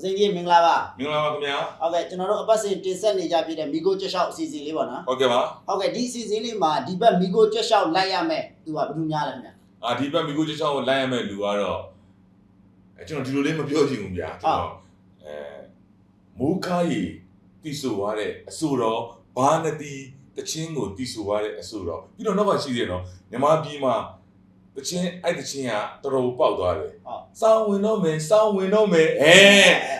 ဦးစိန်ကြီးမင်္ဂလာပါမင်္ဂလာပါခင်ဗျာဟုတ်ကဲ့ကျွန်တော်တို့အပတ်စဉ်တင်ဆက်နေကြပြတဲ့မီကိုကြက်ရှောက်အစီအစဉ်လေးပေါ့နော်ဟုတ်ကဲ့ပါဟုတ်ကဲ့ဒီအစီအစဉ်လေးမှာဒီဘက်မီကိုကြက်ရှောက်လိုက်ရမယ်သူကဘယ်သူများလဲခင်ဗျအာဒီဘက်မိကိုချေချောင်းကိုလိုက်ရမယ့်လူကတော့အဲကျွန်တော်ဒီလိုလေးမပြောချင်ဘူးဗျာကျွန်တော်အဲမိုးခါရီတီဆိုသွားတဲ့အဆိုတော်ဘာနတီတချင်းကိုတီဆိုသွားတဲ့အဆိုတော်ပြီးတော့နောက်ကရှိသေးတယ်နော်မြမပြည်မှာ တချင်းအဲ့တချင်းကတော်တော်ပေါက်သွားတယ်ဟုတ်စောင်းဝင်တော့မယ်စောင်းဝင်တော့မယ်အဲ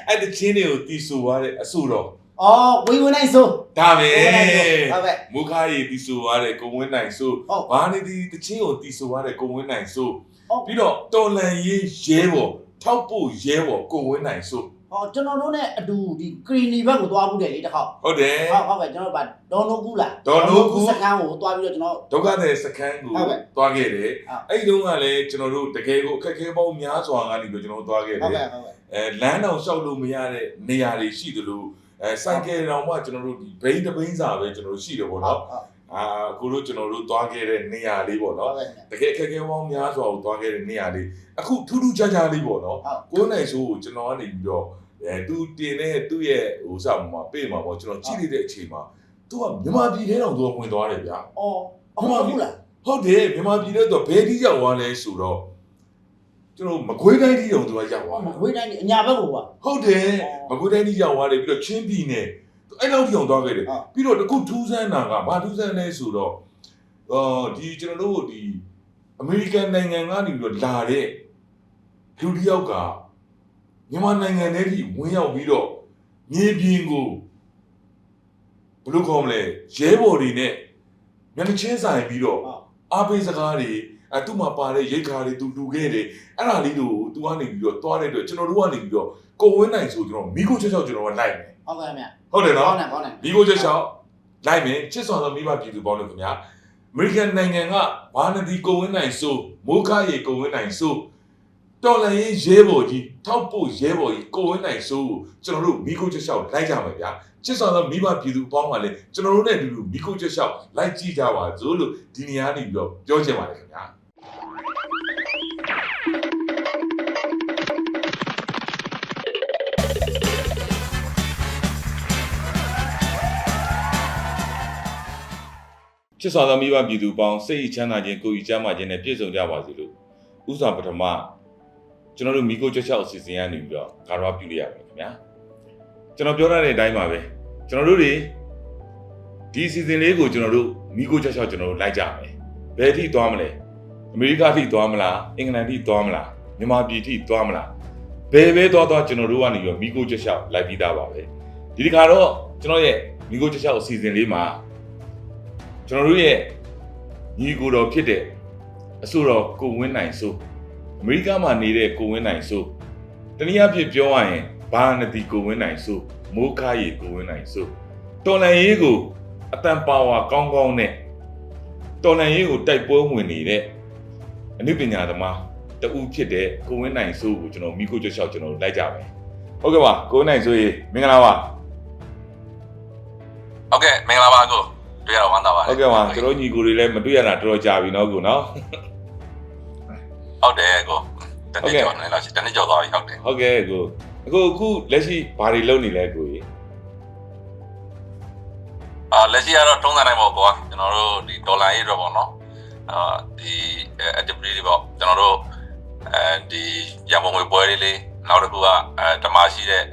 အဲ့တချင်းတွေကိုတီဆိုသွားတဲ့အဆိုတော်အော်ဝီဝင်နိုင်ဆိုဒါပဲဝီဝင်နိုင်ဆိုဟုတ်ကဲ့မိုးခါရီတီဆိုသွားတဲ့ကိုဝင်းနိုင်ဆိုဟုတ်ဘာနတီတချင်းကိုတီဆိုသွားတဲ့ကိုဝင်းနိုင်ဆိုဟုတ်ပြီးတော့တော်လန်ရေးရဲဘော်ထောက်ဖို့ရဲဘော်ကိုဝင်းနိုင်ဆို ဟောကျွန်တော်တို့ ਨੇ အတူဒီကရီနီဘက်ကိုသွားမှုတယ်လေတစ်ခေါက်ဟုတ်တယ်ဟုတ်ဟုတ်ကဲ့ကျွန်တော်တို့ဗာဒေါ်နိုကူလားဒေါ်နိုကူစကန်ကိုသွားပြီးတော့ကျွန်တော်ဒုက္ခတဲ့စခန်းကိုဟုတ်ကဲ့သွားခဲ့တယ်ဟုတ်အဲ့ဒီတုန်းကလည်းကျွန်တော်တို့တကယ်ကိုအခက်အခဲပေါင်းများစွာကနေပြီးတော့ကျွန်တော်တို့သွားခဲ့ဟုတ်တယ်ကဲ့ဟုတ်ကဲ့အဲလမ်းတောင်လျှောက်လို့မရတဲ့နေရာတွေရှိသလိုအဲစိုက်ကယ်တောင်မှကျွန်တော်တို့ဒီဘိန်းတပိန်းစာပဲကျွန်တော်တို့ရှိတယ်ပေါ့ဟုတ်နော်ဟုတ် အာအခုတို့ကျွန်တော်တို့သွားခဲ့တဲ့နေရာလေးပေါ့ဟုနော်တ်ကဲ့တကယ်အခက်အခဲပေါင်းများစွာကိုသွားခဲ့တဲ့နေရာလေးအခုထူးထူးခြားခြားလေးပေါ့နော်ဟုတ်ကိုယ်နိုင်ဆိုကိုကျွန်တော်ကနေပြီးတော့အဲသူတင်တဲ့သူ့ရဲ့ဟိုစမှာပေးမှာပေါ့ကျွန်တော်ကြည့်လိုက်တဲ့အချိန်မှာသူကမြန်မာပြည်ထဲတော့သူကဝင်သွားတယ်ဗျာအော်အမှန်ဘူးလားဟုတ်တယ်မြန်မာပြည်ထဲတော့ဘယ်တိရောက်သွားလဲဆိုတော့ကျွန်တော်မကွေးတိုင်းတိတော့သူကရောက်သွားမတာကွေးတိုင်းအညာဘက်ကိုကွာဟုတ်တယ်အော်မကွေးတိုင်းတိရောက်သွားတယ်ပြီးတော့ချင်းပြည်နယ် အဲ့လောက်တိအောင်သွားခဲ့တယ်ဟုတ်ပြီးတော့တခုထူးဆန်းတာကဘာထူးဆန်းလဲဆိုတော့အော်ဒီကျွန်တော်တို့ဒီအမေရိကန်နိုင်ငံကနေပြီးတော့လာတဲ့လူတစ်ယောက်ကမြန်မာနိုင်ငံထဲထိဝင်ရောက်ပြီးတော့မြေပြင်ကိုဘယ်လိုခေါ်မလဲရဲဘော်တွေနဲ့မျက်နှာချင်းဆိုင်ပြီးတော့ဟုတ်အားပေးစကားတွေအဲသူ့မှာပါတဲ့ရိတ်ခါတွေသူလူခဲ့တယ်အဲ့ဒါလေးတို့သူကနေပြီးတော့သွားတဲ့အတွက်ကျွန်တော်တို့ကနေပြီးတော့ကိုဝင်းနိုင်ဆိုကျွန်တော်မိခိုးချက်ချောက်ကျွန်တော်ကလိုက်မယ် ဟုတ်ကဲ့မြတ်ဟုတ်တယ်ကောနော်င်းတယ်ကောင်းတယ်မိခိုးချက်ချောက်လိုက်မယ်ချစ်စွာသောမိဘပြည်သူပေါင်းလို့ခင်ဗျာအမေရိကန်နိုင်ငံကဘာနဒီကိုဝင်းနိုင်ဆိုမိုးခါရီကိုဝင်းနိုင်ဆိုတော်လန်ရေးရဲဘော်ကြီးထောက်ဖို့ရဲဘော်ကြီးကိုဝင်းနိုင်ဆိုကျွန်တော်တို့မိခိုးချက်ချောက်လိုက်ကြမယ်ဗျာချစ်စွာသောမိဘပြည်သူပေါင်းပါလေကျွန်တော်တို့နဲ့အတူတူမိခိုးချက်ချောက်လိုက်ကြည့်ကြပါစို့လို့ဒီနေရာနေပြီးတော့ပြောချင်ပါတယ်ခင်ဗျာ ချစ်စွာသောမိဘပြည်သူပေါင်းစိတ်ချမ်းသာခြင်းကိုယ်ဤချမ်းသာခြင်းနဲ့ပြည့်စုံကြပါစေလို့ဥစွာပထမကျွန်တော်တို့မိကိုကြွချောက်အစီအစဉ်ကနေပြီးတော့ဂါရဝပြုလိုက်ရပါတယ်ခင်ဗျာကျွန်တော်ပြောရတဲ့အတိုင်းပါပဲကျွန်တော်တို့တွေဒီအစီအစဉ်လေးကိုကျွန်တော်တို့မိကိုကြွချောက်ကျွန်တော်တို့လိုက်ကြမယ်ဘယ်ထိသွားမလဲအမေရိကထိသွားမလားအင်္ဂလန်ထိသွားမလားမြန်မာပြည်ထိသွားမလားဘယ်ပဲသွားသွားကျွန်တော်တို့ကနေပြီးတော့မိကိုကြွချောက်လိုက်ပြီးသားပါပဲဒီတစ်ခါတော့ကျွန်တော်ရဲ့မိကိုကြွချောက်အစီအစဉ်လေးမှာ ကျွန်တော်တို့ရဲ့ညီကိုတော်ဖြစ်တဲ့အဆိုတော်ကိုဝင်းနိုင်ဆိုအမေရိကမှာနေတဲ့ကိုဝင်းနိုင်ဆိုတနည်းအားဖြင့်ပြောရရင်ဘာနတိကိုဝင်းနိုင်ဆိုမိုးခါရီကိုဝင်းနိုင်ဆိုတော်လန်ရေးကိုအတန်ပါဝါကောင်းကောင်းနဲ့တော်လန်ရေးကိုတိုက်ပွဲဝင်နေတဲ့အနုပညာသမားတဦးဖြစ်တဲ့ကိုဝင်းနိုင်ဆိုကိုကျွန်တော်မိခိုးကြွချောက်ကျွန်တော်တို့လိုက်ကြမယ်ဟုတ်ကဲ့ပါကိုဝင်းနိုင်ဆိုရေမင်္ဂလာပါဟုတ်ကဲ့မင်္ဂလာပါကို တွေ့ရတော့ဝမ်းသာပါတယ်ဟုတ်ကဲ့ပါကျွန်တော်ညီကိုတွေလည်းမတွေ့ရတာတော်တော်ကြာပြီနော်ကိုနော်ဟုတ်တယ်ကိုတနေ့ကျော်နေလားတနေ့ကျော်သွားပြီဟုတ်တယ်ဟုတ်ကဲ့ကိုအခုအခုလက်ရှိဘာတွေလုပ်နေလဲကိုကြီးအာလက်ရှိကတော့တုံးတဲ့နိုင်ပေါ့ကွာကျွန်တော်တို့ဒီဒေါ်လာရေးတော့ပေါ့နော်အာဒီ activity တွေပေါ့ကျွန်တော်တို့အဲဒီရမုံငွေပွဲလေးလေးနောက်တစ်ခုကအဲဓမ္မရှိတဲ့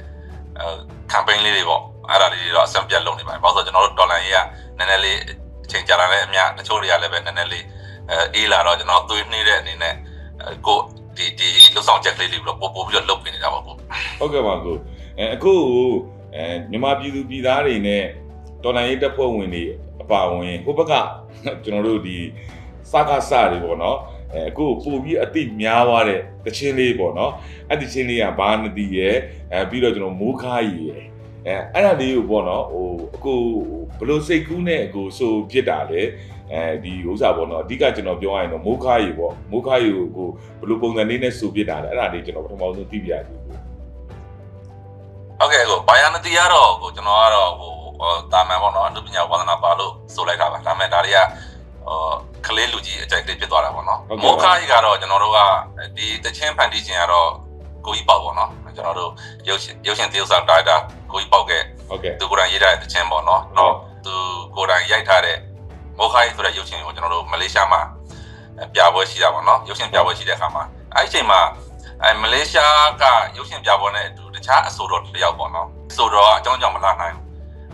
campaign လေးတွေပေါ့ အဲ့ဒါလေးတွေတော့အဆင်ပြေလုပ်နေပါတယ်ဘာလို့ဆိုတော့ကျွန်တော်တို့ဒေါ်လာရေးကနည်းနည်းလေးအချိန်ကြာလာတဲ့အများတချို့တွေကလည်းပဲနည်းနည်းလေးအဲအေးလာတော့ကျွန်တော်သွေးနှီးတဲ့အနေနဲ့အဲကိုဒီဒီလှုပ်ဆောင်ချက်ကလေးတွေပြီးတော့ပို့ပို့ပြီးတော့လုပ်ပေးနေတာပေါ့ကိုဟုတ်ကဲ့ပါကိုအဲအခုအဲမြန်မာပြည်သူပြည်သားတွေနဲ့တော်လိုင်းရေးတပ်ဖွဲ့ဝင်တွေအပါအဝင်ဟိုဘက်ကကျွန်တော်တို့ဒီစကားစတွေပေါ့နော်အဲအခုပို့ပြီးအတိများသွားတဲ့တချင်းလေးပေါ့နော်အဲ့ဒီချင်းလေးကဘာနတိရဲ့အဲပြီးတော့ကျွန်တော်မိုးခါကြီးရဲ့ အဲအဲ့ဒါလေးကိုပေါ့နော်ဟိုအခုဘလို့စိတ်ကူးနဲ့အခုဆိုဖြစ်တာလေအဲဒီဥစ္စာပေါ့နော်အဓိကကျွန်တော်ပြောရရင်တော့မိုးခါကြီးပေါ့မိုးခါကြီးကိုကိုဘလို့ပုံစံလေးနဲ့ဆိုဖြစ်တာလေအဲ့ဒါလေးကျွန်တော်ပထမဆုံးသိပြရစီကိုဟုတ်ကဲ့ကိုဘာယာနတီကတော့ကိုကျွန်တော်ကတော့ဟိုဟိုတာမန်ပေါ့နော်အနုပညာဝါသနာပါလို့ဆိုလိုက်တာပါဒါပေမဲ့ဒါတွေကဟိုကလေးလူကြီးအကြိုက်ကလေးဖြစ်သွားတာပေါ့နော်ဟုတ်ကဲ့ပါမောခါကြီးကတော့ကျွန်တော်တို့ကဒီတချင်းဖန်တီးခြင်းကတော့ကိုကြီးပေါ့ပေါ့နော်ကျွန်တော်တို့ရုပ်ရှင်ရုပ်ရှင်တရုပ်ဆောင်ဒါရိုက်တာ ကိုကြီးပေါက်ကဲဟုတ်ကဲ့သူကိုယ်တိုင်ရေးထားတဲ့တခြင်းပေါ့နော်။နော်သူကိုယ်တိုင်ရိုက်ထားတဲ့မောခိုင်းဆိုတဲ့ရုပ်ရှင်ကိုကျွန်တော်တို့မလေးရှားမှာပြပွဲရှိတာပေါ့နော်။ရုပ်ရှင်ပြပွဲရှိတဲ့အခါမှာအဲ့ဒီအချိန်မှာအဲမလေးရှားကရုပ်ရှင်ပြပွဲနဲ့အတူတခြားအဆိုတော်တစ်ယောက်ပေါ့နော်။အဆိုတော်ကအကြောင်းကြောင့်မလာနိုင်ဘူး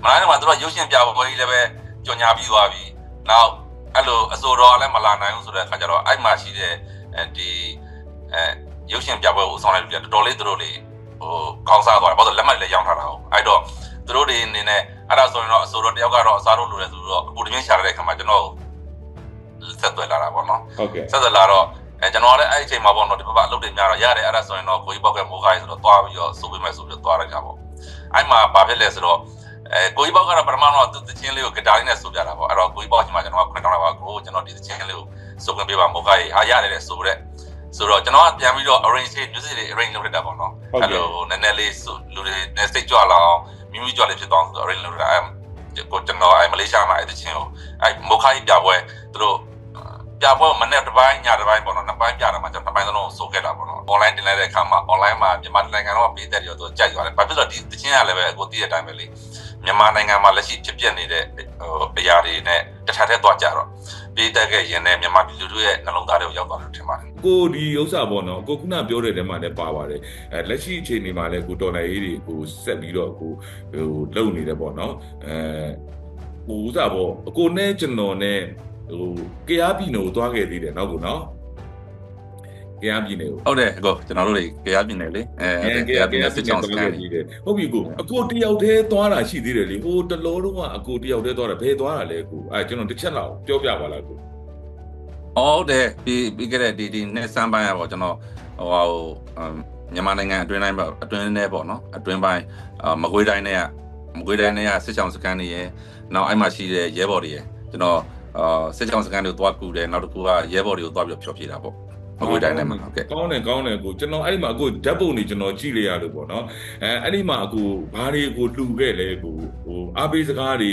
။မလာနိုင်မှာသူတို့ရုပ်ရှင်ပြပွဲကြီးလည်းပဲကြော်ညာပြီးသွားပြီ။နောက်အဲ့လိုအဆိုတော်ကလည်းမလာနိုင်ဘူးဆိုတဲ့အခါကျတော့အဲ့မှာရှိတဲ့အဲဒီအဲရုပ်ရှင်ပြပွဲကိုဆောင်လိုက်လို့တော်တော်လေးသူတို့လေး ဟိုကောင်းစားသွားတယ်။ဘာလို့လက်မှတ်လည်းရောင်းထားတာဟုတ်။အဲ့တော့သူတို့တွေအနေနဲ့အဲ့ဒါဆိုရင်တော့အဆိုတော်တယောက်ကတော့အစားလို့လိုတယ်ဆိုတော့အပူတပြင်းရှာတဲ့အခါမှာကျွန်တော်ဆက်သွယ်လာတာပေါ့နော်ဟုတ်ကဲ့ဆက်သွယ်လာတော့အဲကျွန်တော်လည်းအဲ့ဒီအချိန်မှာပေါ့နော်ဒီဘက်ကအလုပ်တွေများတော့ရတယ်အဲ့ဒါဆိုရင်တော့ကိုကြီးပေါက်ကမိုးခိုင်းဆိုတော့သွားပြီးတော့စိုးပေးမယ်ဆိုပြီးတော့သွားရကြပေါ့အဲ့မှာဘာဖြစ်လဲဆိုတော့အဲကိုကြီးပေါက်ကတော့ပထမတော့သူတချင်းလေးကိုဂတားလေးနဲ့ဆိုပြတာပေါ့အဲ့တော့ကိုကြီးပေါက်ချင်းမှာကျွန်တော်ကခွင့်တောင်းတာပါကိုကျွန်တော်ဒီတချင်းလေးကိုစိုးခွင့်ပေးပါမိုးခိုင်းဟာရတယ်တဲ့ဆိုတဲ့ ဆိုတော့ကျွန်တော်ကပြန်ပြီးတော့ arrange လေး music တွေ arrange လုပ်လိုက်တာပေါ့နော်ဟုတ်အဲ့ကဲ့လိုနည်းနည်းလေးဆိုလူတွေနဲ့စိတ်ကြွလာအောင်မိမိကြွလေးဖြစ်သွားအောင်ဆိုတော့ arrange လုပ်လိုက်တာအဲ့ကိုကျွန်တော်အဲ့မလေးရှားမှာအဲ့တချင်းကိုအဲ့မိုးခိုင်းပြပွဲသူတို့ပြပွဲမနေ့တစ်ပိုင်းညတစ်ပိုင်းပေါ့နော်နှစ်ပိုင်းပြတာမှာကျွန်တော်နှစ်ပိုင်းသလုံးစိုးခဲ့တာပေါ့နော် online တင်လိုက်တဲ့အခါမှာ online မှာမြန်မာနိုင်ငံတော့ပေးတဲ့ရောသူကြိုက်သွားတယ်ဘာဖြစ်လို့ဒီတချင်းရလည်းပဲကိုသိတဲ့အတိုင်းပဲလေမြန်မာနိုင်ငံမှာလက်ရှိဖြစ်ပျက်နေတဲ့ဟိုအရာတွေနဲ့တစ်ထပ်ထက်သွားကြတော့ပေးတဲ့ကရင်နဲ့မြန်မာပြည်သူတို့ရဲ့နှလုံးသားတွေကိုရောက်သွားလို့ထင်ပါတယ် ကိုဒီဥစ္စာပေါ့နော်ကိုခုနပြောတဲ့တဲမှာလည်းပါပါတယ်အဲလက်ရှိအခြေအနေမှာလည်းကိုတော်လိုင်းရေးတွေကိုဆက်ပြီးတော့ကိုဟိုလုံနေတယ်ပေါ့နော်အဲဟိုဥစ္စာပေါ့အကိုနဲ့ကျွန်တော်နဲ့ဟိုကြားပြည်နယ်ကိုသွားခဲ့သေးတယ်နော်ကိုနော်ကြားပြည်နယ်ကိုဟုတ်တယ်ကိုကျွန်တော်တို့တွေကြားပြည်နယ်လေအဲအဲကြားပြည်နယ်စစ်ချောင်းစကန်ကြီးတယ်ဟုတ်ပြီကိုအကိုတယောက်တည်းသွားတာရှိသေးတယ်လေဟိုတလောတော့ကအကိုတယောက်တည်းသွားတာဘယ်သွားတာလဲကိုအဲကျွန်တော်တစ်ချက်လောက်ပြောပြပါလားကို ဟုတ်တယ်ပြီးပြီးခဲ့တဲ့ဒီဒီနေ့စမ်းပိုင်းရပေါ့ကျွန်တော်ဟိုဟိုမြန်မာနိုင်ငံအတွင်းတိုင်းပေါ့အတွင်းထဲပေါ့နော်အတွင်းပိုင်းမကွေးတိုင်းနဲ့ကမကွေးတိုင်းနဲ့ကစစ်ချောင်းစကန်တွေရယ်နောက်အဲ့မှာရှိတဲ့ရဲဘော်တွေရယ်ကျွန်တော်အာစစ်ချောင်းစကန်တွေကိုသွားကူတယ်နောက်တစ်ခုကရဲဘော်တွေကိုသွားပြီးဖြောပြတာပေါ့ မကွေးတိုင်းထဲမှာဟုတ်ကဲ့ကောင်းတယ်ကောင်းတယ်ကိုကျွန်တော်အဲ့ဒီမှာအခုဓာတ်ပုံတွေကျွန်တော်ကြည့်လိုက်ရလို့ပေါ့နော်အဲအဲ့ဒီမှာအခုဘာတွေကိုလှူခဲ့လဲကိုဟိုအားပေးစကားတွေ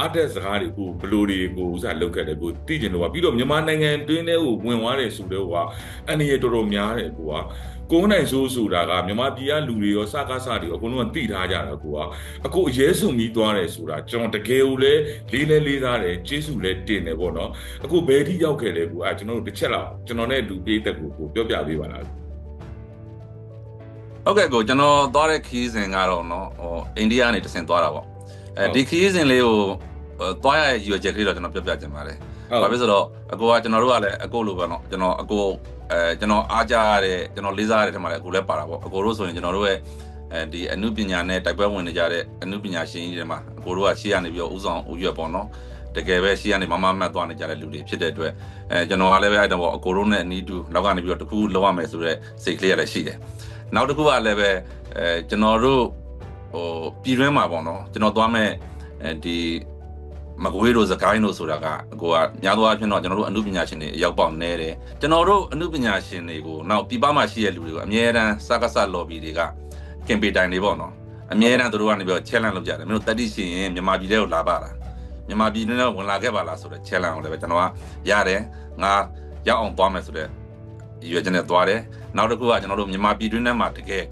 အာတက်စကားတွေကိုဘလိုတွေကိုဥစားလုပ်ခဲ့တယ်ကိုသိကျင်လို့ပါပြီးတော့မြန်မာနိုင်ငံတွင်းထဲကိုဝင်သွားတယ်ဆိုတော့ကအန်ရတော်တော်များတယ်ကိုက ကိုယ်နိုင်ဆိုးဆိုတာကမြန်မာပြည်ကလူတွေရောစကားစတွေရောအကုန်လုံးကတိထားကြတာကိုကအခုအရေးစုံပြီးသွားတယ်ဆိုတာကျွန်တော်တကယ်ကိုလည်းလေးလဲလေးစားတယ်ကျေးဇူးလည်းတင်တယ်ပေါ့နော် အခုဘယ်ထိရောက်ခဲ့လဲကူအဲကျွန်တော်တို့တစ်ချက်လောက်ကျွန်တော်နဲ့လူပေးသက်ကိုကိုပြောပြပေးပါလား ဟုတ်ကဲ့ကိုကျွန်တော်သွားတဲ့ခီးစဉ်ကတော့နော်ဟိုအိန္ဒိယကနေတဆင်သွားတာပေါ့အဲဒီခီးစဉ်လေးကိုသွားရတဲ့ရွယ်ချက်ကလေးတော့ကျွန်တော်ပြောပြချင်ပါတယ် ဘာဖြစ်ဆိုတော့အကိုကကျွန်တော်တို့ကလည်းအကိုလိုပဲเนาะကျွန်တော်အကို အဲကျွန်တော်အားကြရတဲ့ကျွန်တော်လေးစားရတဲ့ထက်မှလည်းအကိုလည်းပါတာပေါ့အကိုတို့ဆိုရင်ကျွန်တော်တို့ရဲ့အဲဒီအမှုပညာနဲ့တိုက်ပွဲဝင်နေကြတဲ့အမှုပညာရှင်ကြီးတွေမှာအကိုတို့ကရှေ့ကနေပြီးတော့ဥဆောင်ဥရွက်ပေါ့နော်တကယ်ပဲရှေ့ကနေမမမတ်သွားနေကြတဲ့လူတွေဖြစ်တဲ့အတွက်အဲကျွန်တော်ကလည်းပဲအဲ့တော့ပေါ့အကိုတို့နဲ့အနီးတူနောက်ကနေပြီးတော့တခုလောက်ရမယ်ဆိုတော့စိတ်ကလေးရတယ်ရှိတယ်နောက်တစ်ခုကလည်းပဲအဲကျွန်တော်တို့ဟိုပြည်တွင်းမှာပေါ့နော်ကျွန်တော်သွားမဲ့အဲဒီ မကွေးတို့စကိုင်းတို့ဆိုတာကအကိုကများသောအားဖြင့်တော့ကျွန်တော်တို့အမှုပညာရှင်တွေအရောက်ပေါက်နေတယ်ကျွန်တော်တို့အမှုပညာရှင်တွေကိုနောက်ပြပမှာရှိတဲ့လူတွေကိုအမြဲတမ်းစကားဆ lobby တွေကကင်ပေတိုင်တွေပေါ့နော်အမြဲတမ်းသူတို့ကနေပြီးတော့ challenge လုပ်ကြတယ်မင်းတို့တက်တိရှင်ရင်မြန်မာပြည်ထဲကိုလာပါလားမြန်မာပြည်ထဲကိုဝင်လာခဲ့ပါလားဆိုတော့ challenge အောင်လည်းပဲကျွန်တော်ကရတယ်ငါရောက်အောင်သွားမယ်ဆိုတော့ရွေချင်တဲ့သွားတယ်နောက်တစ်ခုကကျွန်တော်တို့မြန်မာပြည်တွင်းထဲမှာတကယ်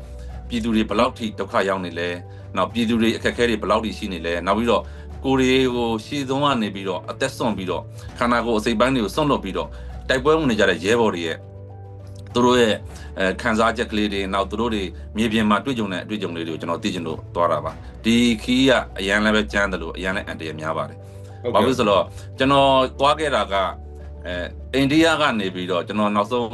ပြည်သူတွေဘယ်လောက်ထိဒုက္ခရောက်နေလဲနောက်ပြည်သူတွေအခက်အခဲတွေဘယ်လောက်ထိရှိနေလဲနောက်ပြီးတော့ ကိုရီကိုရှည်ဆုံးကနေပြီးတော့အသက်ဆွန့်ပြီးတော့ခန္ဓာကိုယ်အစိပ်ပိုင်းတွေကိုဆွန့်လွတ်ပြီးတော့တိုက်ပွဲဝင်နေကြတဲ့ရဲဘော်တွေရဲ့သူတို့ရဲ့အဲခံစားချက်ကလေးတွေနောက်သူတို့တွေမြေပြင်မှာတွေ့ကြုံတဲ့အတွေ့အကြုံလေးတွေကိုကျွန်တော်သိချင်လို့သွားတာပါဒီခီးကအရန်လည်းပဲကြမ်းတယ်လို့အရန်လည်းအန်တရများပါတယ်ဘာဖြစ်ဆိုတော့ကျွန်တော်သွားခဲ့တာကအဲအိန္ဒိယကနေပြီးတော့ကျွန်တော်နောက်ဆုံး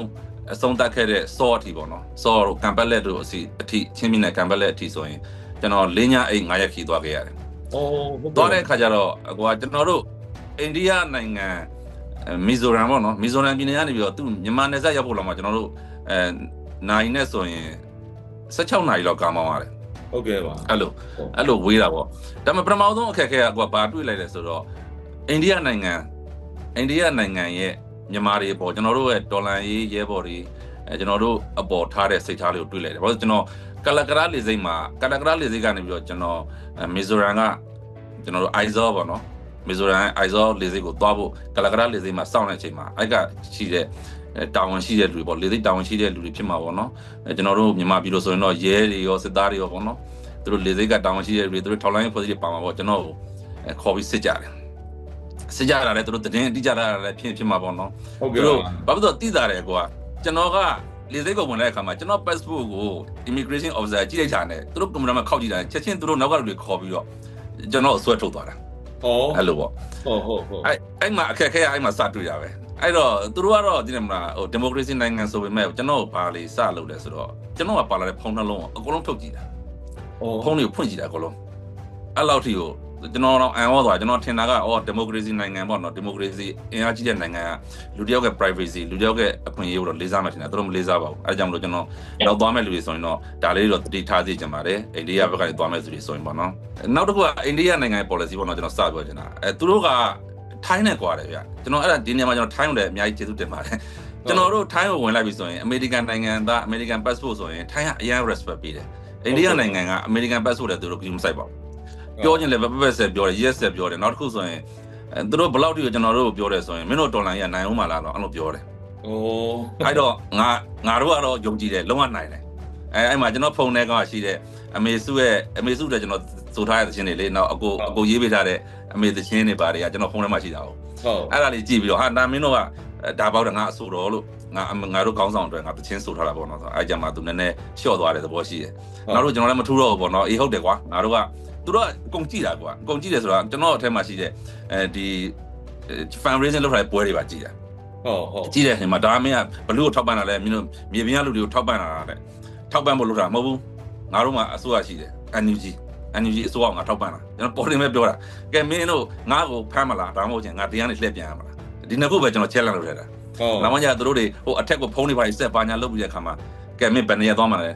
အဆုံးသတ်ခဲ့တဲ့စောအထိပေါ့နော်စောတို့ကံပက်လက်တို့အစီအထိချင်းမြင့်တဲ့ကံပက်လက်အထိဆိုရင်ကျွန်တော်၄ညအိတ်9ရက်ခီးသွားခဲ့ရတယ်အော် ဟုတ်သွားတဲ့အခါကျတော့အကွာကျွန်တော်တို့အိန္ဒိယနိုင်ငံမီဇိုရမ်ပေါ့နော်မီဇိုရမ်ပြည်နယ်ကနေပြီးတော့သူမြန်မာနယ်စပ်ရောက်ဖို့လောက်မှကျွန်တော်တို့အဲနိုင်နဲ့ဆိုရင်16နာရီလောက်ကားမောင်းရတယ်ဟုတ်ကဲ့ပါအဲ့လိုအဲ့လိုဝေးတာပေါ့ဒါပေမဲ့ပထမဆုံးအခက်အခဲကကွာဘာတွေ့လိုက်လဲဆိုတော့အိန္ဒိယနိုင်ငံအိန္ဒိယနိုင်ငံရဲ့မြန်မာတွေပေါ့ကျွန်တော်တို့ရဲ့ဒေါ်လာရေးရဲဘော်တွေ အဲကျွန်တော်တို့အပေါ်ထားတဲ့စိတ်ထားလေးကိုတွေ့လိုက်တယ်ဘာလို့ကျွန်တော်ကလကရာလေစိတ်မှာကလကရာလေစိတ်ကနေပြီးတော့ကျွန်တော်မီဇိုရမ်ကကျွန်တော်တို့အိုင်ဇောပေါ့နော်မမီဇိုရမ်အိုက်ဇောလေစိတ်ကိုသွားဖို့ကလကရလေစိတ်မှာစောင့်နေတဲ့အချိန်မှာအဲ့ကရှိတဲ့အဲတာဝန်ရှိတဲ့လူတွေပေါ့လေစိတ်တာဝန်ရှိတဲ့လူတွေဖြစ်မှာပေါ့နော်အဲကျွန်တော်တို့မြန်မာပြည်လို့ဆိုရင်တော့ရဲတွေရောစစ်သားတွေရောပေါ့နော်သူတို့လေစိတ်ကတာဝန်ရှိတဲ့လူတွေသူတို့ထောက်လိုင်းဖွဲ့စည်းတွေပါမှာပေါ့ကျွန်တော်ကိုအဲခေါ်ပြီးစစ်ကြတယ်စစ်ကြတာလည်းသူတို့တည်င်းအတိကျတာလည်းဖြစ်ဖြစ်မှာပေါ့နော်ဟုတ်သူကဲ့တို့ပါဘာဖြစ်လို့သိတာလဲကွာ ကျွန်တော်ကလေစိတ်ကိုဝင်တဲ့အခါမှာကျွန်တော် passport ကို immigration officer ကြည့်လိုက်တာနဲ့သူတို့ကွန်ပျူတာမှာခောက်ကြည့်တာနဲ့ချက်ချင်းသူတို့နောက်ကလူတွေခေါ်ပြီးတော့ကျွန်တော်အဆွဲထုတ်သွားတာဟောအဲ့လိုပေါ့ဟုတ်ဟုတ်ဟုတ်အဲ့အဲ့မှာအခက်အခဲအဲ့မှာစတွေ့ရပဲအဲ့တော့သူတို့ကတော့ဒီနေ့မလားဟို democracy နိုင်ငံဆိုပေမဲ့ကျွန်တော်ဘာလေးစလုပ်လဲဆိုတော့ကျွန်တော်ကပါလာတဲ့ဖုန်းနှလုံးကိုအကုန်လုံးထုတ်ကြည့်တာဟောဖုန်းတွေကိုဖွင့်ကြည့်တာအကုန်လုံးအဲ့လောက်ထိကို ကျွန်တော်တော့အန်ဟောသွားကျွန်တော်ထင်တာကအော် democracy နိုင်ငံပေါ့နော် democracy အင်အားကြီးတဲ့နိုင်ငံကလူတစ်ယောက်ရဲ့ privacy လူတစ်ယောက်ရဲ့အခွင့်အရေးကိုတော့လေးစားမှထင်တာသူတို့မလေးစားပါဘူးအဲဒါကြောင့်မလို့ကျွန်တော်တော့သွားမဲ့လူတွေဆိုရင်တော့ဒါလေးတော့တတိထားသိချင်ပါတယ်အိန္ဒိယဘက်ကနေသွားမဲ့သူတွေဆိုရင်ပေါ့နော်နောက်တစ်ခုကအိန္ဒိယနိုင်ငံရဲ့ policy ပေါ့နော်ကျွန်တော်စပြောချင်တာအဲသူတို့ကထိုင်းနဲ့ကွာတယ်ဗျကျွန်တော်အဲ့ဒါဒီနေရာမှာကျွန်တော်ထိုင်းကိုလည်းအများကြီးကျေးဇူးတင်ပါတယ်ကျွန်တော်တို့ထိုင်းကိုဝင်လိုက်ပြီဆိုရင်အမေရိကန်နိုင်ငံသား American passport ဆိုရင်ထိုင်းကအရင် respect ပေးတယ်အိန္ဒိယနိုင်ငံက American passport လည်းသူတို့ကြည့်မဆိုင်ပါဘူး ပြောချင်းလည်းပဲပပဆက်ပြောတယ် yes ဆက်ပြောတယ်နောက်တစ်ခုဆိုရင်အဲသူတို့ဘယ်လောက်ထိကိုကျွန်တော်တို့ကိုပြောတယ်ဆိုရင်မင်းတို့တော်လိုင်းရနိုင်အောင်မလားတော့အဲ့လိုပြောတယ်โอ้အဲ့တော့ငါငါတို့ကတော့ယုံကြည်တယ်လုံးဝနိုင်တယ်အဲအဲ့မှာကျွန်တော်ဖုန်းထဲကရှိတဲ့အမေစုရဲ့အမေစုတဲ့ကျွန်တော်စိုးထားတဲ့သချင်းတွေလေနောက်အကိုအကိုရေးပေးထားတဲ့အမေသချင်းတွေပါတယ်ကကျွန်တော်ဖုန်းထဲမှာရှိတာဟုတ်ဟုတ်အဲ့ဒါလေးကြည့်ပြီးတော့ဟာဒါမင်းတို့ကဒါပေါက်တယ်ငါအဆိုတော်လို့ငါငါတို့ကောင်းဆောင်အတွက်ငါသချင်းဆိုထားတာပေါ့နော်အဲ့ကြမှာသူနည်းနည်းလျှော့သွားတဲ့သဘောရှိတယ်နောက်တို့ကျွန်တော်လည်းမထူတော့ဘူးပေါ့နော်အေးဟုတ်တယ်ကွာငါတို့က သူတို့ကအကုန်ကြည့်တာကွာအကုန်ကြည့်တယ်ဆိုတာကျွန်တော်အထက်မှာရှိတဲ့အဲဒီ fan raising လုပ်ထားတဲ့ပွဲတွေပါကြည့်တာဟုတ်ဟုတ်ကြည့်တဲ့အချိန်မှာဒါမင်းကဘလူးကိုထောက်ပံ့တာလဲမင်းတို့မြေပြင်ကလူတွေကိုထောက်ပံ့တာတဲ့ထောက်ပံ့ဖို့လုပ်တာမဟုတ်ဘူးငါတို့မှအစိုးရရှိတယ် NUG NUG အစိုးရကငါထောက်ပံ့တာကျွန်တော်ပေါ်တင်ပဲပြောတာကဲမင်းတို့ငါ့ကိုဖမ်းမလားဒါမှမဟုတ်ချင်းငါတရားနဲ့လှည့်ပြန်ရမလားဒီနှစ်ခုပဲကျွန်တော် challenge လုပ်ရတာဟုတ်နောက်မှကျသူတို့တွေဟိုအထက်ကိုဖုန်းတွေပါဆက်ပါညာလုပ်ပြီးတဲ့အခါမှာကဲမင်းဘယ်နေရာသွားမှာလဲ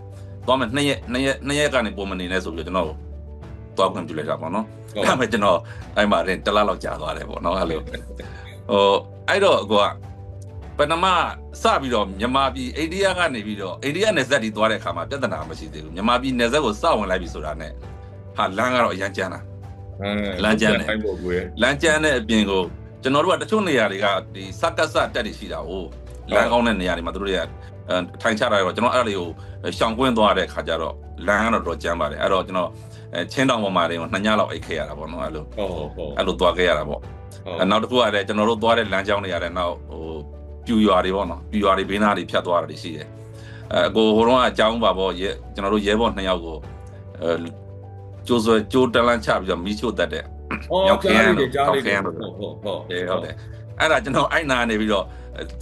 သွားမယ်နှစ်ရက်နှစ်ရက်နှစ်ရက်ကနေပုံမနေနဲ့ဆိုပြီးတော့ကျွန်တော် သွားခွင့်ပြုလိုက်တာပေါ့နော်ဟုတ်ဒါပေမဲ့ကျွန်တော်အဲ့မှာတင်တစ်လလောက်ကြာသွားတယ်ပေါ့နော်အဲ့လိုဟိုအဲ့တော့အကောကပထမစပြီးတော့မြန်မာပြည်အိန္ဒိယကနေပြီးတော့အိန္ဒိယနယ်စပ်တီသွားတဲ့အခါမှာပြဿနာမရှိသေးဘူးမြန်မာပြည်နယ်စပ်ကိုစဝင်လိုက်ပြီဆိုတာနဲ့ဟာလမ်းကတော့အရန်ကျန်းတာလမ်းကျန်းတယ်တိုင်းပေါ်ကွယ်လမ်းကျန်းတဲ့အပြင်ကိုကျွန်တော်တို့ကတချို့နေရာတွေကဒီစကတ်စတက်တွေရှိတာကိုလမ်းကောင်းတဲ့နေရာတွေမှာသူတို့တွေကအဲထိုင်ချတာတော့ကျွန်တော်အဲ့ဒါတွေကိုရှောင်ကွင်းသွားတဲ့ခါကျတော့လမ်းကတော့တော့ကျန်းပါတယ်အဲ့တော့ကျွန်တော် အဲချင်းတောင်ပေါ်မှာတွေနှစ်ညလောက်အိတ်ခဲ့ရတာပေါ့နော်အဲ့လိုဟုတ်ဟုတ်အဲ့လိုသွားခဲ့ရတာပေါ့အဲနောက်တစ်ခုကလည်းကျွန်တော်တို့သွားတဲ့လမ်းကြောင်းတွေရတယ်နောက်ဟိုပြူရွာတွေပေါ့နော်ပြူရွာတွေဘေးနားတွေဖြတ်သွားတာတွေရှိတယ်အဲအကိုဟိုတော့အကြောင်းပါပေါ့ရဲကျွန်တော်တို့ရဲဘော်နှစ်ယောက်ကိုအဲကျိုးစွဲကျိုးတလန်းချပြီးတော့မီးချို့တတ်တဲ့အော်ရောက်ခဲ့ရကြားလို့လေးကြားလေးရောက်ခဲ့ရလို့ဟုတ်ဟုတ်ဟုတ်အေးဟုတ်တယ်အဲ့ဒါကျွန်တော်အဲ့နာနေပြီးတော့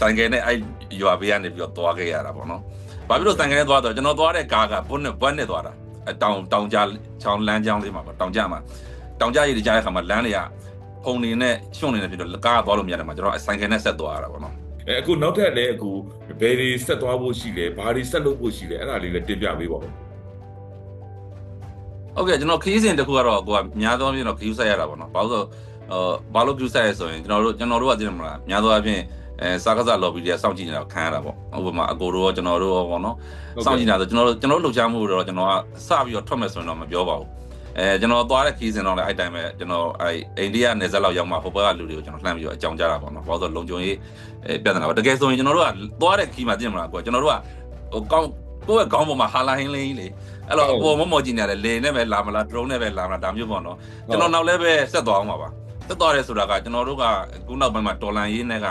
တိုင်ကယ်နဲ့အဲ့ရွာဘေးကနေပြီးတော့သွားခဲ့ရတာပေါ့နော်။ဘာဖြစ်လို့တိုင်ကယ်နဲ့သွားတော့ကျွန်တော်သွားတဲ့ကားကဘွန်းနဲ့ဘွန်းနဲ့သွားတာ အတောင်တောင်ကြားချောင်းလမ်းကြောင်းလေးမှာပေါ့တောင်ကြားမှာတောင်ကြားရည်ကြားတဲ့ခါမှာလမ်းတွေကဖုံနေနဲ့ရှုံနေနေပြီးတော့ကားကသွားလို့မရတယ်မှာကျွန်တော်ဆိုင်ကယ်နဲ့ဆက်သွားရတာပေါ့နော်အဲအခုနောက်ထပ်လည်းအခုဘယ်တွေဆက်သွားဖို့ရှိလဲဘာတွေဆက်လုပ်ဖို့ရှိလဲအဲ့ဒါလေးလည်းတင်ပြပေးပါဦး။ဟုတ်ကဲ့ကျွန်တော်ခရီးစဉ်တစ်ခုကတော့ကိုကများသောအားဖြင့်တော့ခရီးဆက်ရတာပေါ့နော်။ဘာလို့ဆိုတော့ဘာလို့ခရီးဆက်ရဆိုရင်ကျွန်တော်တို့ကျွန်တော်တို့ကသိတယ်မလားများသောအားဖြင့် အဲစာကစား lobby တွေကစောင့်ကြည့်နေတာခံရတာပေါ့။ဥပမာအကိုတို့ရောကျွန်တော်တို့ရောပေါ့နော်။စောင့်ကြည့်တာဆိုကျွန်တော်တို့ကျွန်တော်တို့လှုပ်ရှားမှုတော့ကျွန်တော်ကစပြီးတော့ထွက်မယ်ဆိုရင်တော့မပြောပါဘူးအဲကျွန်တော်သွားတဲ့ခီးစဉ်တော့လည်းအဲ့တိုင်းပဲကျွန်တော်အဲအိန္ဒိယနယ်စပ်လောက်ရောက်မှဟိုဘက်ကလူတွေကိုကျွန်တော်လှမ်းပြီးတော့အကြောင်းကြားတာပေါ့နော်ဘာလို့လဲဆိုလုံခြုံရေးအဲပြဿနာပါတကယ်ဆိုရင်ကျွန်တော်တို့ကသွားတဲ့ခီးမှာသိမလားကွာကျွန်တော်တို့ကဟိုကောင်းကိုယ့်ရဲ့ခေါင်းပေါ်မှာဟာလာဟင်းလေးလေအဲ့တော့ဟိုမမော်ကြီးနေတယ်လေနဲ့ပဲလာမလား drone နဲ့ပဲလာမလားဒါမျိုးပေါ့နော်ကျွန်တော်နောက်လည်းပဲဆက်သွားအောင်ပါပါဆက်သွားရဲဆိုတာကကျွန်တော်တို့ကခုနောက်ပိုင်းမှာတော်လန်ရေးနဲ့က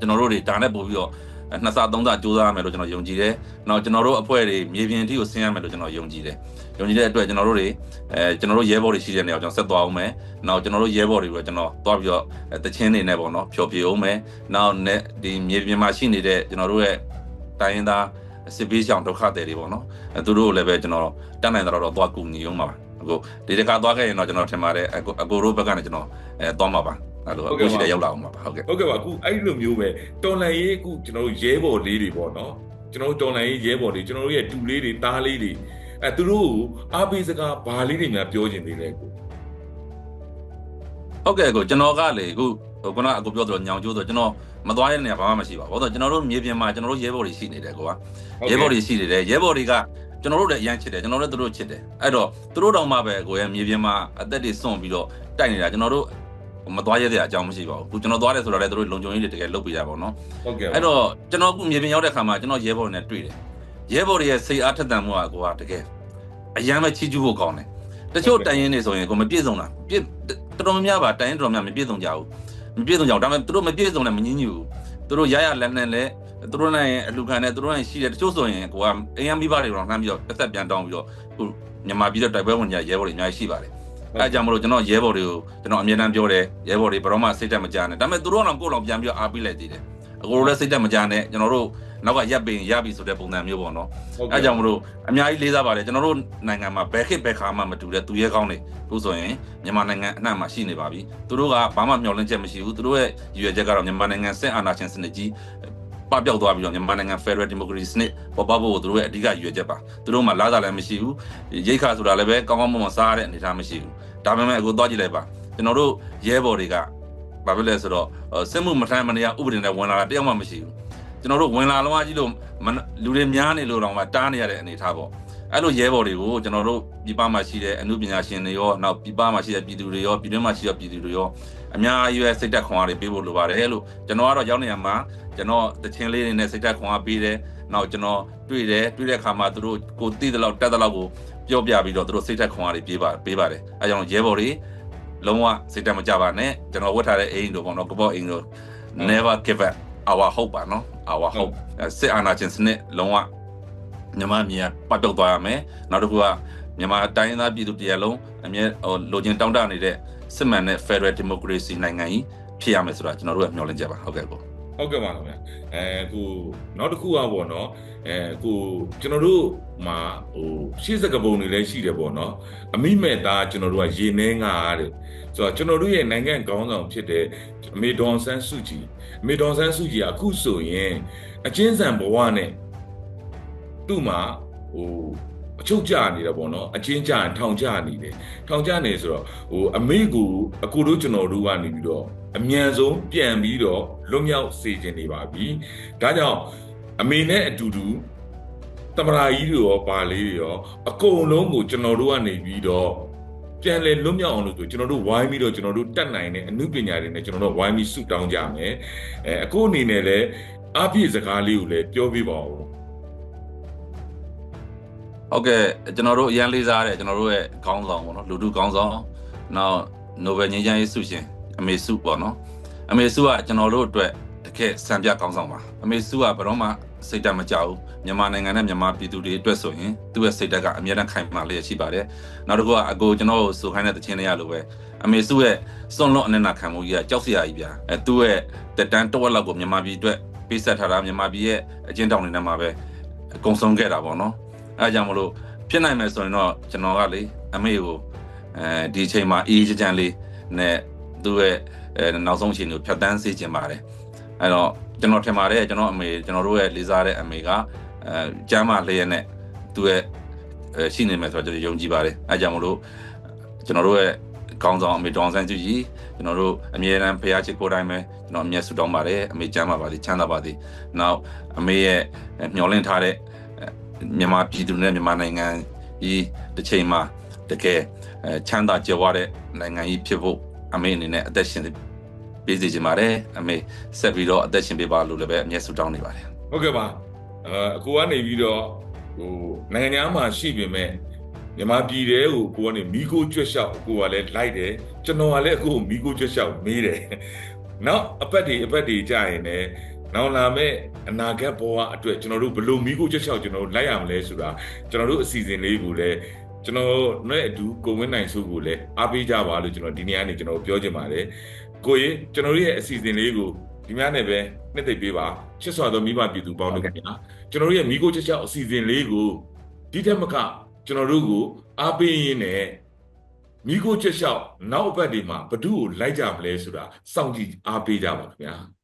ကျွန်တော်တို့တွေဒါနဲ့ပို့ပြီးတော့နှစ်ဆသုံးဆစူးစမ်းရမယ်လို့ကျွန်တော်ယုံကြည်တယ်နောက်ကျွန်တော်တို့အဖွဲ့တွေမြေပြင်အထိကိုဆင်းရမယ်လို့ကျွန်တော်ယုံကြည်တယ်။ယုံကြည်တဲ့အတွက်ကျွန်တော်တို့တွေအဲကျွန်တော်တို့ရဲဘော်တွေရှိတဲ့နေရာကိုကျွန်တော်ဆက်သွားအောင်မယ်။နောက်ကျွန်တော်တို့ရဲဘော်တွေကိုကျွန်တော်သွားပြီးတော့တချင်းနေနဲ့ပေါ့နော်ဖြောပြအောင်မယ်။နောက်နဲ့ဒီမြေပြင်မှာရှိနေတဲ့ကျွန်တော်တို့ရဲ့တိုင်းရင်းသားစစ်ပေးဆောင်ဒုက္ခတွေတွေပေါ့နော်။အဲသူတို့ကိုလည်းပဲကျွန်တော်တတ်နိုင်တဲ့တော့သွားကူညီအောင်ပါပါ။အခုဒီတစ်ခါသွားခဲ့ရင်တော့ကျွန်တော်ထင်ပါတယ်အကိုအကိုတို့ဘက်ကနေကျွန်တော်အဲသွားမှာပါ။ အဲ့လိုအခုရှိတဲ့ရောက်လာအောင်ပါပါဟုတ်ကဲ့ဟုတ်ကဲ့ပါအခုအဲ့ဒီလိုမျိုးပဲတော်လန်ရေးအခုကျွန်တော်တို့ရဲဘော်လေးတွေပေါ့နော်ကျွန်တော်တို့တော်လန်ရေးရဲဘော်တွေကျွန်တော်တို့ရဲ့တူလေးတွေတားလေးတွေအဲသူတို့ကိုအားပေးစကားဘာလေးတွေများပြောချင်သေးလဲကိုဟုတ်ကဲ့ကိုကျွန်တော်ကလေအခုဟိုခုနအကိုပြောသလိုညောင်ကျိုးဆိုကျွန်တော်မသွားရတဲ့နေရာဘာမှမရှိပါဘူး။ဘာလို့လဲကျွန်တော်တို့မြေပြင်မှာကျွန်တော်တို့ရဲဘော်တွေရှိနေတယ်ကွာ။ရဲဘော်တွေရှိနေတယ်ရဲဘော်တွေကကျွန်တော်တို့လည်းအရန်ချစ်တယ်ကျွန်တော်တို့တို့ချစ်တယ်။အဲ့တော့သူတို့တောင်မှပဲကိုရဲ့မြေပြင်မှာအသက်တွေစွန့်ပြီးတော့တိုက်နေတာကျွန်တော်တို့ မသွားရတဲ့အကြောင်းမရှိပါဘူးအခုကျွန်တော်သွားတယ်ဆိုတော့လည်းသူတို့လုံခြုံရေးတွေတကယ်လုပ်ပေးကြပါတော့နော်ဟုတ်ကဲ့အဲ့တော့ကျွန်တော်အခုမြေပြင်ရောက်တဲ့ခါမှာကျွန်တော်ရဲဘော်တွေနဲ့တွေ့တယ်ရဲဘော်တွေရဲ့စိတ်အားထက်သန်မှုကကိုကတကယ်အရန်ပဲချီးကျူးဖို့ကောင်းတယ်တချို့တိုင်ရင်နေဆိုရင်ကိုမပြည့်စုံတာပြည့်တော်တော်များများပါတိုင်ရင်တော်တော်များမပြည့်စုံကြဘူးမပြည့်စုံကြဘူးဒါပေမဲ့သူတို့မပြည့်စုံနဲ့မငင်းညူဘူးသူတို့ရရလက်နဲ့လဲသူတို့နဲ့အလူခံနဲ့သူတို့နဲ့ရှိတယ်တချို့ဆိုရင်ကိုကအရင်မိဘတွေတော့နှမ်းပြီးတော့တစ်သက်ပြန်တောင်းပြီးတော့အခုမြန်မာပြည်တော့တိုက်ပွဲဝင်ကြရဲဘော်တွေအများကြီးရှိပါတယ် အဲကြောင့်မလို့ကျွန်တော်ရဲဘော်တွေကိုကျွန်တော်အမြဲတမ်းပြောတယ်ရဲဘော်တွေဘယ်တော့မှစိတ်တက်မကြနဲ့ဒါပေမဲ့သူတို့ကတော့ကိုယ့်လောက်ပြန်ပြီးတော့အားပေးလိုက်သေးတယ်အခုလိုလဲစိတ်တက်မကြနဲ့ကျွန်တော်တို့နောက်ကရပ်ပင်ရပြီဆိုတဲ့ပုံစံမျိုးပေါ့နော်အဲကြောင့်မလို့အများကြီးလေးစားပါတယ်ကျွန်တော်တို့နိုင်ငံမှာဘယ်ခေတ်ဘယ်ခါမှမတူတဲ့သူရဲကောင်းတွေလို့ဆိုရင်မြန်မာနိုင်ငံအနှံ့မှာရှိနေပါပြီသူတို့ကဘာမှမျှော်လင့်ချက်မရှိဘူးသူတို့ရဲ့ရည်ရွယ်ချက်ကတော့မြန်မာနိုင်ငံစစ်အာဏာရှင်စနစ်ကြီး ပပျောက်သွားပြီးတော့မြန်မာနိုင်ငံ Federal Democracy စနစ်ပေါ်ပေါက်ဖို့သူတို့ရဲ့အဓိကရည်ရွယ်ချက်ပါသူတို့မှလားစားလည်းမရှိဘူးရိတ်ခါဆိုတာလည်းပဲကောင်းကောင်းမွန်မွန်စားရတဲ့အနေအထားမရှိဘူးဒါပေမဲ့အခုသွားကြည့်လိုက်ပါကျွန်တော်တို့ရဲဘော်တွေကဘာဖြစ်လဲဆိုတော့စစ်မှုမထမ်းမနေရဥပဒေနဲ့ဝင်လာတာတယောက်မှမရှိဘူးကျွန်တော်တို့ဝင်လာလုံးအကြီးလို့မနလူတွေများနေလို့တော့မှတားနေရတဲ့အနေအထားပေါ့ အဲ့လိုရဲဘော်တွေကိုကျွန်တော်တို့ပြည်ပမှာရှိတဲ့အမှုပညာရှင်တွေရောနောက်ပြည်ပမှာရှိတဲ့ပြည်သူတွေရောပြည်တွင်းမှာရှိတဲ့ပြည်သူတွေရောအများကြီးပဲစိတ်သက်ခွန်အားတွေပေးဖို့လိုပါတယ်လို့ကျွန်တော်ကတော့ရောက်နေရမှာကျွန်တော်တချင်းလေးတွေနဲ့စိတ်သက်ခွန်အားပေးတယ်နောက်ကျွန်တော်တွေ့တယ်တွေ့တဲ့အခါမှာသူတို့ကိုသိတဲ့လောက်တက်တဲ့လောက်ကိုပြောပြပြီးတော့သူတို့စိတ်သက်ခွန်အားတွေပေးပါပေးပါတယ်အဲကြောင့်ရဲဘော်တွေလုံးဝစိတ်သက်မကြပါနဲ့ကျွန်တော်ဝတ်ထားတဲ့အိမ်တို့ပေါ့နော်ကပေါ့အိမ်တို့ never give up our hope ပါနော် our hope အဲစစ်အာဏာရှင်စနစ်လုံးဝ မြန်မာပြည်ကပတ်ပြောက်သွားရမယ်နောက်တစ်ခုကမြန်မာတိုင်းရင်းသားပြည်သူတရားလုံးအမြဲဟိုလိုချင်တောင်းတနေတဲ့စစ်မှန်တဲ့ Federal Democracy နိုင်ငံကြီးဖြစ်ရမယ်ဆိုတာကျွန်တော်တို့ကမျှော်လင့်ချက်ပါဟုတ်ကဲ့ကိုဟုတ်ကဲ့ပါခင်ဗျအဲခုနောက်တစ်ခုကပေါ့နော်အဲခုကျွန်တော်တို့မှာဟိုရှေ့စကပုံတွေလည်းရှိတယ်ပေါ့နော်အမိမဲ့သားကျွန်တော်တို့ကရေနှဲငါတဲ့ဆိုတော့ကျွန်တော်တို့ရဲ့နိုင်ငံခေါင်းဆောင်ဖြစ်တဲ့အမေဒေါန်ဆန်းစုကြည်အမေဒေါန်ဆန်းစုကြည်ကအခုဆိုရင်အချင်းစံဘဝနဲ့ သူ့မှာဟိုအချုပ်ကျနေတယ်ပေါ့နော်အချင်းကျထောင်ကျနေတယ်ထောင်ကျနေဆိုတော့ဟိုအမေကိုအကူတို့ကျွန်တော်တို့ကနေပြီးတော့အမြန်ဆုံးပြန်ပြီးတော့လွတ်မြောက်စေခြင်းနေပါပြီဒါကြောင့်အမေနဲ့အတူတူတမရာကြီးတွေရောပါလေးတွေရောအကုန်လုံးကိုကျွန်တော်တို့ကနေပြီးတော့ပြန်လဲလွတ်မြောက်အောင်လို့ဆိုကျွန်တော်တို့ဝိုင်းပြီးတော့ကျွန်တော်တို့တတ်နိုင်တဲ့အမှုပညာတွေနဲ့ကျွန်တော်တို့ဝိုင်းပြီးဆုတောင်းကြမယ်အဲအခုအနေနဲ့လည်းအပြည့်စကားလေးကိုလည်းပြောပြပါဦး ဟုတ်ကဲ့ကျွန်တော်တို့အရန်လေးစားတဲ့ကျွန်တော်တို့ရဲ့ခေါင်းဆောင်ပေါ့နော်လူထုခေါင်းဆောင်နောက် Nobel ငြိမ်းချမ်းရေးဆုရှင်အမေစုပေါ့နော်အမေစုကကျွန်တော်တို့အတွက်တကယ်စံပြခေါင်းဆောင်ပါအမေစုကဘယ်တော့မှစိတ်ဓာတ်မကြဘူးမြန်မာနိုင်ငံနဲ့မြန်မာပြည်သူတွေအတွက်ဆိုရင်သူ့ရဲ့စိတ်ဓာတ်ကအမြဲတမ်းခိုင်မာလျက်ရှိပါတယ်နောက်တစ်ခုကအကိုကျွန်တော်ဆိုခိုင်းတဲ့တခြင်းတွေရလို့ပဲအမေစုရဲ့စွန့်လွတ်အနစ်နာခံမှုကြီးကကြောက်စရာကြီးဗျာအဲသူ့ရဲ့တက်တန်းတစ်ဝက်လောက်ကိုမြန်မာပြည်အတွက်ပေးဆက်ထားတာမြန်မာပြည်ရဲ့အကျဉ်းတောင်တွေနဲ့မှာပဲအကုန်ဆုံးခဲ့တာပေါ့နော် အဲဒါကြောင့်မလို့ဖြစ်နိုင်မယ်ဆိုရင်တော့ကျွန်တော်ကလေအမေကိုအဲဒီအချိန်မှာအေးချမ်းချမ်းလေးနဲ့သူ့ရဲ့အဲနောက်ဆုံးအချိန်ကိုဖြတ်တန်းစေချင်ပါတယ်အဲတော့ကျွန်တော်ထင်ပါတယ်ကျွန်တော်အမေကျွန်တော်တို့ရဲ့လေးစားတဲ့အမေကအဲကျမ်းမာလျက်နဲ့သူ့ရဲ့အဲရှိနေမယ်ဆိုတော့ကျွန်တော်ယုံကြည်ပါတယ်အဲဒါကြောင့်မလို့ကျွန်တော်တို့ရဲ့ကောင်းဆောင်အမေဒေါန်ဆန်းစုကြည်ကျွန်တော်တို့အမြဲတမ်းဖရားချစ်ကိုယ်တိုင်းပဲကျွန်တော်အမြဲဆုတောင်းပါတယ်အမေကျမ်းမာပါစေချမ်းသာပါစေနောက်အမေရဲ့မျှော်လင့်ထားတဲ့ မြန်မာပြည်သူနဲ့မြန်မာနိုင်ငံကြီးတစ်ချိန်မှာတကယ်အဲချမ်းသာကြွယ်ဝတဲ့နိုင်ငံကြီးဖြစ်ဖို့အမေအနေနဲ့အသက်ရှင်ပေးစီခြင်းပါတယ်အမေဆက်ပြီးတော့အသက်ရှင်ပေးပါလို့လည်းပဲအမြဲဆုတောင်းနေပါတယ်ဟုတ်ကဲ့ပါအဲအကိုကနေပြီးတော့ဟိုနိုင်ငံသားမှာရှိပေမဲ့မြန်မာပြည်တဲကိုကိုကနေမိကိုကြွက်လျှောက်ကိုကလည်းလိုက်တယ်ကျွန်တော်ကလည်းအခုမိကိုကြွက်လျှောက်မေးတယ်နောက်အပတ်တွေအပတ်တွေကြာရင်လည်း နောက်လာမဲ့အနာဂတ်ဘဝအတွက်ကျွန်တော်တို့ဘယ်လိုမိကိုကြွက်လျှောက်ကျွန်တော်တို့လိုက်ရမလဲဆိုတာကျွန်တော်တို့အစီအစဉ်လေးကိုလည်းကျွန်တော်နဲ့အတူကိုဝင်းနိုင်စုကိုလည်းအားပေးကြပါလို့ကျွန်တော်ဒီနေ့ကနေကျွန်တော်ပြောချင်ပါတယ်ကိုကြီးကျွန်တော်တို့ရဲ့အစီအစဉ်လေးကိုဒီများနဲ့ပဲနှစ်သိပ်ပေးပါချစ်စွာသောမိဘပြည်သူပေါင်းတို့ခင်ဗျာကျွန်တော်တို့ရဲ့မိကိုချက်ချက်အစီအစဉ်လေးကိုဒီထက်မကကျွန်တော်တို့ကိုအားပေးရင်းနဲ့မိကိုချက်ချက်နောက်အပတ်ဒီမှာဘ ᱹ ကိုလိုက်ကြမလဲဆိုတာစောင့်ကြည့်အားပေးကြပါခင်ဗျာ